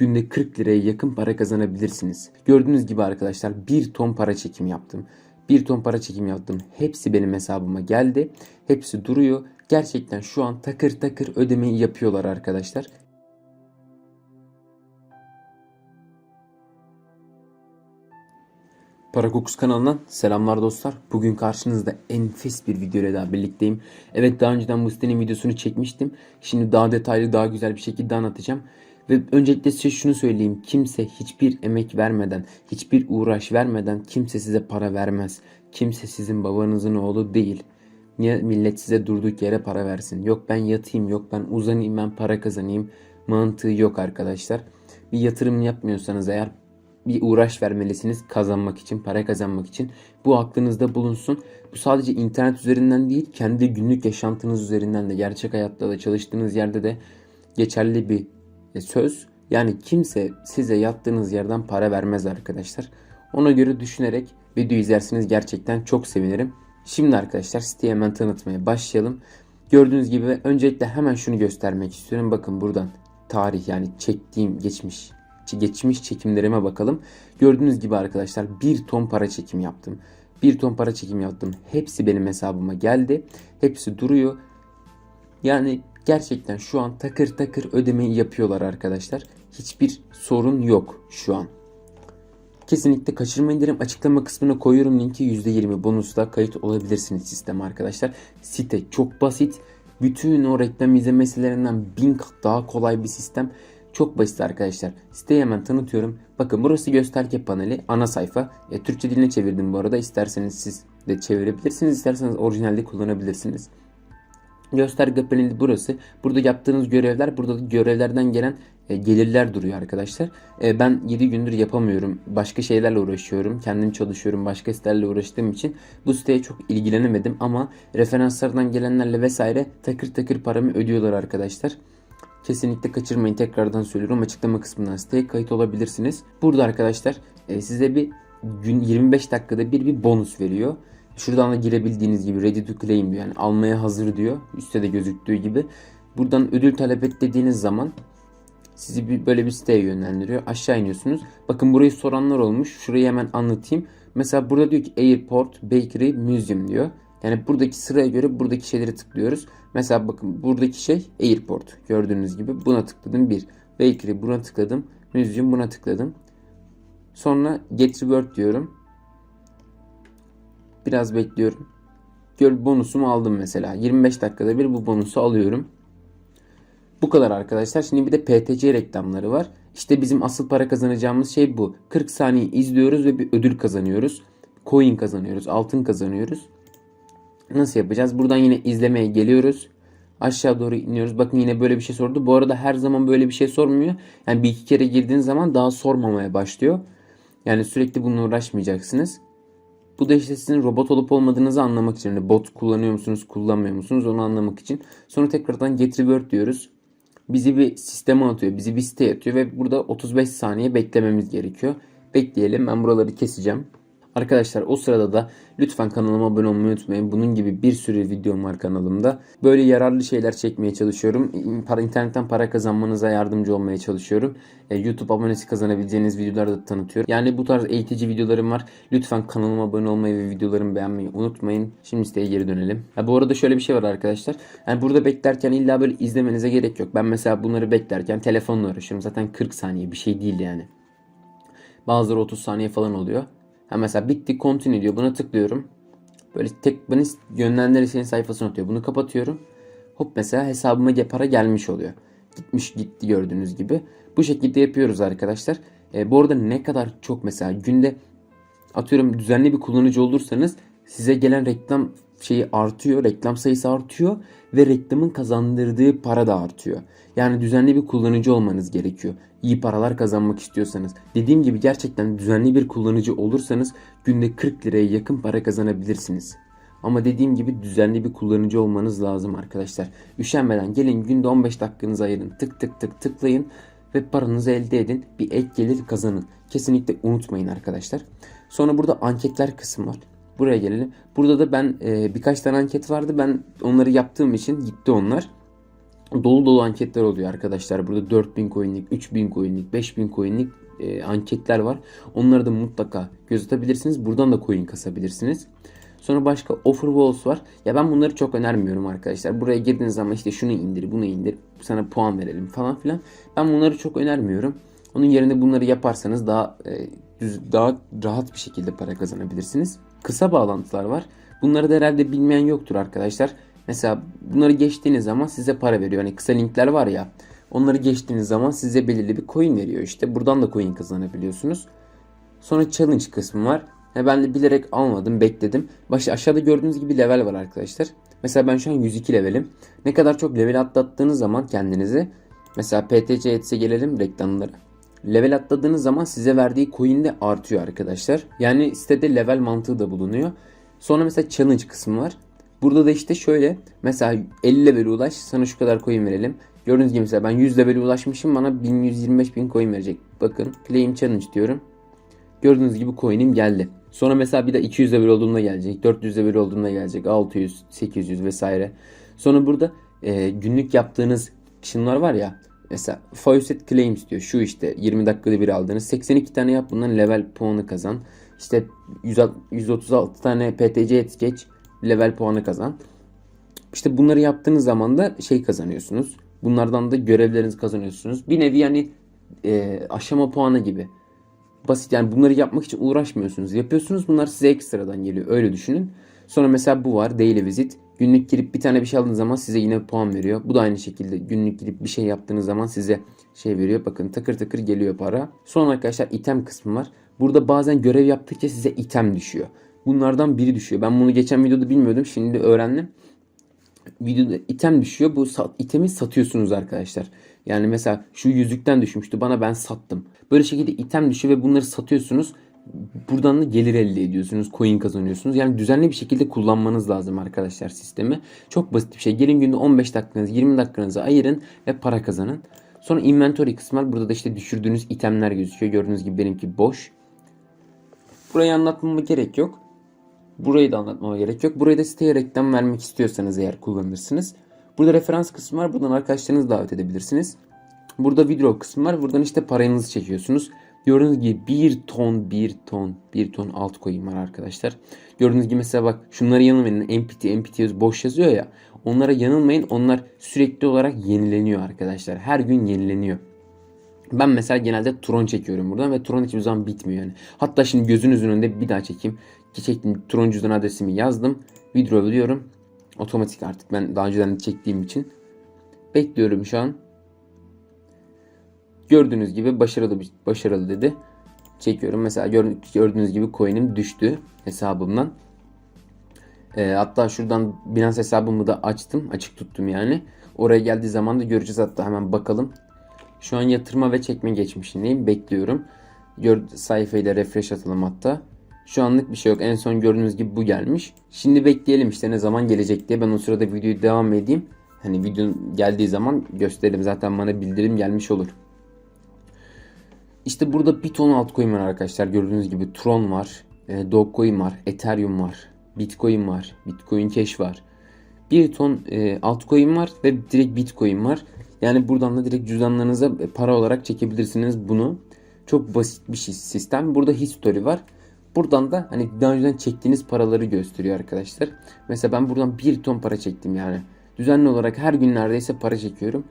günde 40 liraya yakın para kazanabilirsiniz. Gördüğünüz gibi arkadaşlar 1 ton para çekim yaptım. 1 ton para çekim yaptım. Hepsi benim hesabıma geldi. Hepsi duruyor. Gerçekten şu an takır takır ödemeyi yapıyorlar arkadaşlar. Para Kokusu kanalından selamlar dostlar. Bugün karşınızda enfes bir video ile daha birlikteyim. Evet daha önceden bu sitenin videosunu çekmiştim. Şimdi daha detaylı daha güzel bir şekilde anlatacağım. Ve öncelikle size şunu söyleyeyim. Kimse hiçbir emek vermeden, hiçbir uğraş vermeden kimse size para vermez. Kimse sizin babanızın oğlu değil. Niye millet size durduk yere para versin? Yok ben yatayım, yok ben uzanayım, ben para kazanayım. Mantığı yok arkadaşlar. Bir yatırım yapmıyorsanız eğer bir uğraş vermelisiniz kazanmak için, para kazanmak için. Bu aklınızda bulunsun. Bu sadece internet üzerinden değil, kendi günlük yaşantınız üzerinden de, gerçek hayatta da çalıştığınız yerde de geçerli bir e, söz. Yani kimse size yattığınız yerden para vermez arkadaşlar. Ona göre düşünerek video izlerseniz gerçekten çok sevinirim. Şimdi arkadaşlar siteyi hemen tanıtmaya başlayalım. Gördüğünüz gibi öncelikle hemen şunu göstermek istiyorum. Bakın buradan tarih yani çektiğim geçmiş geçmiş çekimlerime bakalım. Gördüğünüz gibi arkadaşlar 1 ton para çekim yaptım. 1 ton para çekim yaptım. Hepsi benim hesabıma geldi. Hepsi duruyor. Yani gerçekten şu an takır takır ödemeyi yapıyorlar arkadaşlar. Hiçbir sorun yok şu an. Kesinlikle kaçırmayın derim. Açıklama kısmına koyuyorum linki %20 bonusla kayıt olabilirsiniz sisteme arkadaşlar. Site çok basit. Bütün o reklam izlemesilerinden bin kat daha kolay bir sistem. Çok basit arkadaşlar. Siteyi hemen tanıtıyorum. Bakın burası gösterge paneli. Ana sayfa. E, Türkçe diline çevirdim bu arada. İsterseniz siz de çevirebilirsiniz. İsterseniz orijinalde kullanabilirsiniz. Gösterge paneli burası. Burada yaptığınız görevler, burada da görevlerden gelen e, gelirler duruyor arkadaşlar. E, ben 7 gündür yapamıyorum. Başka şeylerle uğraşıyorum. Kendim çalışıyorum. Başka sitelerle uğraştığım için bu siteye çok ilgilenemedim ama referanslardan gelenlerle vesaire takır takır paramı ödüyorlar arkadaşlar. Kesinlikle kaçırmayın. Tekrardan söylüyorum. Açıklama kısmından siteye kayıt olabilirsiniz. Burada arkadaşlar e, size bir gün 25 dakikada bir bir bonus veriyor. Şuradan da girebildiğiniz gibi ready to claim diyor. Yani almaya hazır diyor. Üstte de gözüktüğü gibi. Buradan ödül talep et dediğiniz zaman sizi bir, böyle bir siteye yönlendiriyor. Aşağı iniyorsunuz. Bakın burayı soranlar olmuş. Şurayı hemen anlatayım. Mesela burada diyor ki Airport, Bakery, Museum diyor. Yani buradaki sıraya göre buradaki şeyleri tıklıyoruz. Mesela bakın buradaki şey Airport. Gördüğünüz gibi buna tıkladım bir. Bakery buna tıkladım. Museum buna tıkladım. Sonra Get Reward diyorum. Biraz bekliyorum. Gör bonusumu aldım mesela. 25 dakikada bir bu bonusu alıyorum. Bu kadar arkadaşlar. Şimdi bir de PTC reklamları var. İşte bizim asıl para kazanacağımız şey bu. 40 saniye izliyoruz ve bir ödül kazanıyoruz. Coin kazanıyoruz, altın kazanıyoruz. Nasıl yapacağız? Buradan yine izlemeye geliyoruz. Aşağı doğru iniyoruz. Bakın yine böyle bir şey sordu. Bu arada her zaman böyle bir şey sormuyor. Yani bir iki kere girdiğiniz zaman daha sormamaya başlıyor. Yani sürekli bununla uğraşmayacaksınız. Bu da işte sizin robot olup olmadığınızı anlamak için. Yani bot kullanıyor musunuz, kullanmıyor musunuz onu anlamak için. Sonra tekrardan get reward diyoruz. Bizi bir sisteme atıyor, bizi bir siteye atıyor ve burada 35 saniye beklememiz gerekiyor. Bekleyelim ben buraları keseceğim. Arkadaşlar o sırada da lütfen kanalıma abone olmayı unutmayın. Bunun gibi bir sürü videom var kanalımda. Böyle yararlı şeyler çekmeye çalışıyorum. Para, internetten para kazanmanıza yardımcı olmaya çalışıyorum. E, YouTube abonesi kazanabileceğiniz videoları da tanıtıyorum. Yani bu tarz eğitici videolarım var. Lütfen kanalıma abone olmayı ve videolarımı beğenmeyi unutmayın. Şimdi siteye geri dönelim. Ha, bu arada şöyle bir şey var arkadaşlar. Yani burada beklerken illa böyle izlemenize gerek yok. Ben mesela bunları beklerken telefonla uğraşıyorum. Zaten 40 saniye bir şey değil yani. Bazıları 30 saniye falan oluyor. Ha mesela bitti continue diyor. Buna tıklıyorum. Böyle tek beni yönlendirişinin sayfasını atıyor. Bunu kapatıyorum. Hop mesela hesabıma para gelmiş oluyor. Gitmiş gitti gördüğünüz gibi. Bu şekilde yapıyoruz arkadaşlar. E, bu arada ne kadar çok mesela günde atıyorum düzenli bir kullanıcı olursanız size gelen reklam şeyi artıyor. Reklam sayısı artıyor ve reklamın kazandırdığı para da artıyor. Yani düzenli bir kullanıcı olmanız gerekiyor. İyi paralar kazanmak istiyorsanız. Dediğim gibi gerçekten düzenli bir kullanıcı olursanız günde 40 liraya yakın para kazanabilirsiniz. Ama dediğim gibi düzenli bir kullanıcı olmanız lazım arkadaşlar. Üşenmeden gelin günde 15 dakikanızı ayırın. Tık tık tık tıklayın ve paranızı elde edin. Bir ek gelir kazanın. Kesinlikle unutmayın arkadaşlar. Sonra burada anketler kısmı var. Buraya gelelim. Burada da ben e, birkaç tane anket vardı. Ben onları yaptığım için gitti onlar. dolu dolu anketler oluyor arkadaşlar. Burada 4000 coin'lik, 3000 coin'lik, 5000 coin'lik e, anketler var. Onları da mutlaka göz atabilirsiniz. Buradan da coin kasabilirsiniz. Sonra başka offer walls var. Ya ben bunları çok önermiyorum arkadaşlar. Buraya girdiğiniz zaman işte şunu indir, bunu indir, sana puan verelim falan filan. Ben bunları çok önermiyorum. Onun yerine bunları yaparsanız daha e, düz, daha rahat bir şekilde para kazanabilirsiniz. Kısa bağlantılar var. Bunları da herhalde bilmeyen yoktur arkadaşlar. Mesela bunları geçtiğiniz zaman size para veriyor. Hani kısa linkler var ya. Onları geçtiğiniz zaman size belirli bir coin veriyor işte. Buradan da coin kazanabiliyorsunuz. Sonra challenge kısmı var. Ya ben de bilerek almadım, bekledim. Başta aşağıda gördüğünüz gibi level var arkadaşlar. Mesela ben şu an 102 levelim. Ne kadar çok level atlattığınız zaman kendinizi mesela PTC etse gelelim reklamlara. Level atladığınız zaman size verdiği coin de artıyor arkadaşlar. Yani sitede level mantığı da bulunuyor. Sonra mesela challenge kısmı var. Burada da işte şöyle mesela 50 level'e ulaş sana şu kadar coin verelim. Gördüğünüz gibi mesela ben 100 level'e ulaşmışım bana 1125 bin coin verecek. Bakın claim challenge diyorum. Gördüğünüz gibi coin'im geldi. Sonra mesela bir de 200 level olduğunda gelecek. 400 level olduğunda gelecek. 600, 800 vesaire. Sonra burada e, günlük yaptığınız şunlar var ya. Mesela Faucet Claims diyor. Şu işte 20 dakikada bir aldığınız. 82 tane yap bundan level puanı kazan. İşte 136 tane PTC et geç level puanı kazan. İşte bunları yaptığınız zaman da şey kazanıyorsunuz. Bunlardan da görevlerinizi kazanıyorsunuz. Bir nevi yani e, aşama puanı gibi. Basit yani bunları yapmak için uğraşmıyorsunuz. Yapıyorsunuz bunlar size ekstradan geliyor. Öyle düşünün. Sonra mesela bu var daily visit. Günlük girip bir tane bir şey aldığınız zaman size yine puan veriyor. Bu da aynı şekilde günlük girip bir şey yaptığınız zaman size şey veriyor. Bakın takır takır geliyor para. Sonra arkadaşlar item kısmı var. Burada bazen görev yaptıkça size item düşüyor. Bunlardan biri düşüyor. Ben bunu geçen videoda bilmiyordum. Şimdi öğrendim. Videoda item düşüyor. Bu itemi satıyorsunuz arkadaşlar. Yani mesela şu yüzükten düşmüştü. Bana ben sattım. Böyle şekilde item düşüyor ve bunları satıyorsunuz. Buradan da gelir elde ediyorsunuz. Coin kazanıyorsunuz. Yani düzenli bir şekilde kullanmanız lazım arkadaşlar sistemi. Çok basit bir şey. Gelin günde 15 dakikanızı 20 dakikanızı ayırın ve para kazanın. Sonra inventory kısmı var. Burada da işte düşürdüğünüz itemler gözüküyor. Gördüğünüz gibi benimki boş. Burayı anlatmama gerek yok. Burayı da anlatmama gerek yok. Burayı da siteye reklam vermek istiyorsanız eğer kullanırsınız. Burada referans kısmı var. Buradan arkadaşlarınızı davet edebilirsiniz. Burada video kısmı var. Buradan işte paranızı çekiyorsunuz. Gördüğünüz gibi bir ton, bir ton, bir ton altcoin var arkadaşlar. Gördüğünüz gibi mesela bak şunlara yanılmayın. MPT, MPT boş yazıyor ya. Onlara yanılmayın. Onlar sürekli olarak yenileniyor arkadaşlar. Her gün yenileniyor. Ben mesela genelde Tron çekiyorum buradan ve Tron hiçbir zaman bitmiyor yani. Hatta şimdi gözünüzün önünde bir daha çekeyim. Çektim Tron cüzdan adresimi yazdım. Withdraw diyorum. Otomatik artık ben daha önceden çektiğim için. Bekliyorum şu an. Gördüğünüz gibi başarılı başarılı dedi. Çekiyorum. Mesela gördüğünüz gibi coin'im düştü hesabımdan. E, hatta şuradan Binance hesabımı da açtım. Açık tuttum yani. Oraya geldiği zaman da göreceğiz hatta hemen bakalım. Şu an yatırma ve çekme geçmişindeyim. Bekliyorum. Gör, sayfayı da refresh atalım hatta. Şu anlık bir şey yok. En son gördüğünüz gibi bu gelmiş. Şimdi bekleyelim işte ne zaman gelecek diye. Ben o sırada videoyu devam edeyim. Hani videonun geldiği zaman gösterelim. Zaten bana bildirim gelmiş olur. İşte burada bir ton altcoin var arkadaşlar. Gördüğünüz gibi Tron var. E, Dogecoin var. Ethereum var. Bitcoin var. Bitcoin Cash var. Bir ton e, altcoin var ve direkt Bitcoin var. Yani buradan da direkt cüzdanlarınıza para olarak çekebilirsiniz bunu. Çok basit bir sistem. Burada history var. Buradan da hani daha önceden çektiğiniz paraları gösteriyor arkadaşlar. Mesela ben buradan bir ton para çektim yani. Düzenli olarak her gün neredeyse para çekiyorum.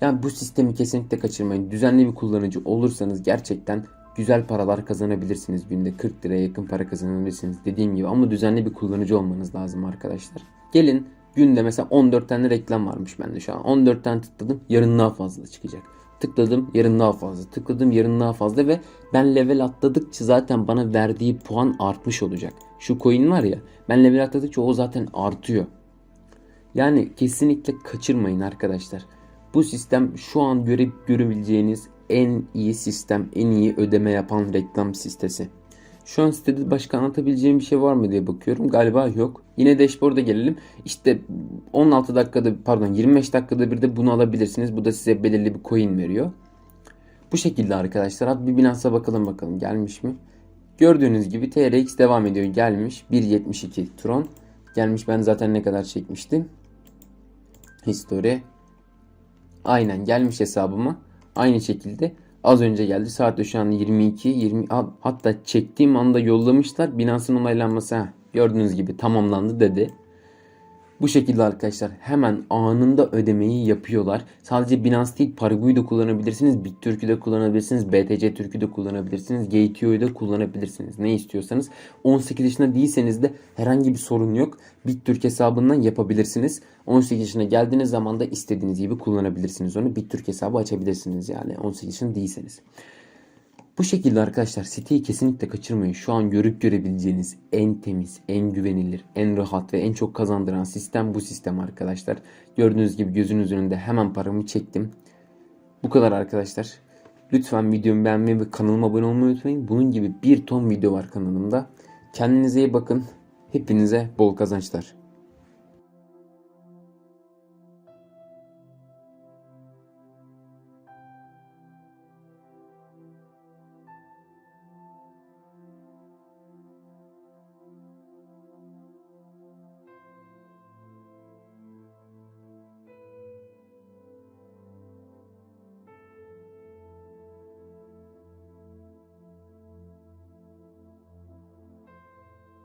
Yani bu sistemi kesinlikle kaçırmayın. Düzenli bir kullanıcı olursanız gerçekten güzel paralar kazanabilirsiniz. Günde 40 liraya yakın para kazanabilirsiniz dediğim gibi. Ama düzenli bir kullanıcı olmanız lazım arkadaşlar. Gelin günde mesela 14 tane reklam varmış bende şu an. 14 tane tıkladım yarın daha fazla çıkacak. Tıkladım yarın daha fazla. Tıkladım yarın daha fazla ve ben level atladıkça zaten bana verdiği puan artmış olacak. Şu coin var ya ben level atladıkça o zaten artıyor. Yani kesinlikle kaçırmayın arkadaşlar. Bu sistem şu an göre, görebileceğiniz en iyi sistem, en iyi ödeme yapan reklam sitesi. Şu an sitede başka anlatabileceğim bir şey var mı diye bakıyorum. Galiba yok. Yine dashboard'a gelelim. İşte 16 dakikada pardon 25 dakikada bir de bunu alabilirsiniz. Bu da size belirli bir coin veriyor. Bu şekilde arkadaşlar. Hadi bir Binance'a bakalım bakalım gelmiş mi? Gördüğünüz gibi TRX devam ediyor. Gelmiş 1.72 Tron. Gelmiş ben zaten ne kadar çekmiştim. History Aynen gelmiş hesabıma. Aynı şekilde az önce geldi. Saat de şu an 22 20 hatta çektiğim anda yollamışlar. Binance'ın onaylanması ha, gördüğünüz gibi tamamlandı dedi. Bu şekilde arkadaşlar hemen anında ödemeyi yapıyorlar. Sadece Binance değil Paraguay'ı da kullanabilirsiniz. BitTürk'ü de kullanabilirsiniz. BTC Türk'ü de kullanabilirsiniz. Gateo'yu da kullanabilirsiniz. Ne istiyorsanız. 18 yaşında değilseniz de herhangi bir sorun yok. BitTürk hesabından yapabilirsiniz. 18 yaşına geldiğiniz zaman da istediğiniz gibi kullanabilirsiniz onu. BitTürk hesabı açabilirsiniz yani 18 yaşında değilseniz. Bu şekilde arkadaşlar siteyi kesinlikle kaçırmayın. Şu an görüp görebileceğiniz en temiz, en güvenilir, en rahat ve en çok kazandıran sistem bu sistem arkadaşlar. Gördüğünüz gibi gözünüz önünde hemen paramı çektim. Bu kadar arkadaşlar. Lütfen videomu beğenmeyi ve kanalıma abone olmayı unutmayın. Bunun gibi bir ton video var kanalımda. Kendinize iyi bakın. Hepinize bol kazançlar.